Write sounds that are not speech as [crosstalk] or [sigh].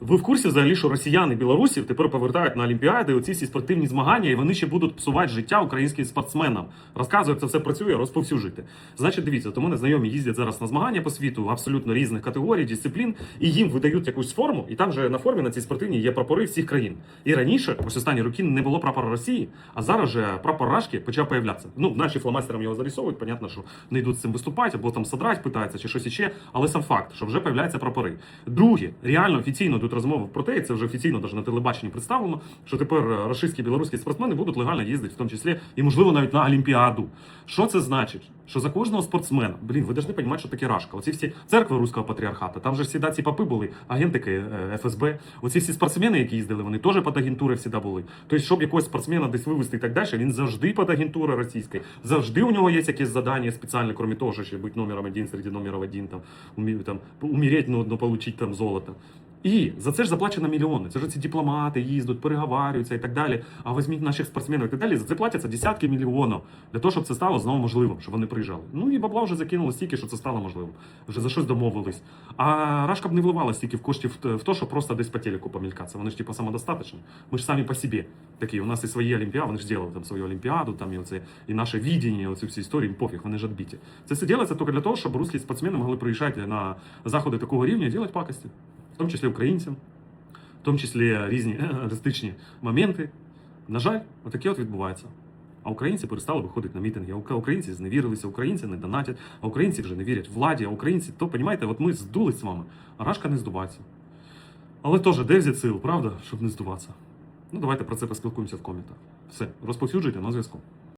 Ви в курсі взагалі, що росіяни білорусів тепер повертають на Олімпіади оці всі спортивні змагання, і вони ще будуть псувати життя українським спортсменам. Розказую, як це все працює, розповсюджуйте. Значить, дивіться, то мене знайомі їздять зараз на змагання по світу абсолютно різних категорій, дисциплін, і їм видають якусь форму, і там же на формі на цій спортивній є прапори всіх країн. І раніше, ось останні роки, не було прапора Росії, а зараз же прапор Рашки почав появлятися. Ну, наші фломастерам його зарисовують, понятно, що не йдуть з цим виступати, або там содрать питаються, чи щось іще, але сам факт, що вже появляються прапори. Друге, реально офіційно тут розмови про те, і це вже офіційно навіть на телебаченні представлено, що тепер е, рашистські білоруські спортсмени будуть легально їздити, в тому числі і можливо навіть на Олімпіаду. Що це значить? Що за кожного спортсмена, блін, ви повинні розуміти, що таке рашка. Оці всі церкви руського патріархата, там же всі ці папи були, агентики е, ФСБ. Оці всі спортсмени, які їздили, вони теж під агентури всі були. Тобто, щоб якогось спортсмена десь вивезти і так далі, він завжди під агентурою російською. Завжди у нього є якесь завдання спеціальне, крім того, що ще бути номером один серед номерів один, там, умі- там, умереть, ну, ну, получить там золото. І за це ж заплачено мільйони. Це ж ці дипломати їздять, переговарюються і так далі. А візьміть наших спортсменів і так далі. За це платяться десятки мільйонів для того, щоб це стало знову можливим, щоб вони приїжджали. Ну і бабла вже закинули стільки, що це стало можливим. Вже за щось домовились. А Рашка б не вливала стільки в коштів в те, що просто десь по телеку помількатися. Вони ж типу самодостаточні. Ми ж самі по собі такі. У нас і свої олімпіади, вони ж зробили там свою олімпіаду, там і оце, і наше відіння, оці всі історії, пофіг, вони ж відбиті. Це все робиться тільки для того, щоб русські спортсмени могли приїжджати на заходи такого рівня і робити пакості. Тому числі українцям, в тому числі різні [laughs] е, моменти. На жаль, отаке от відбувається. А українці перестали виходити на мітинги. А українці зневірилися, українці не донатять, а українці вже не вірять владі, а українці, то, розумієте, от ми здулись з вами, а Рашка не здувається. Але теж, де взяти сил, правда, щоб не здуватися? Ну, давайте про це поспілкуємося в коментах. Все, розповсюджуйте на зв'язку.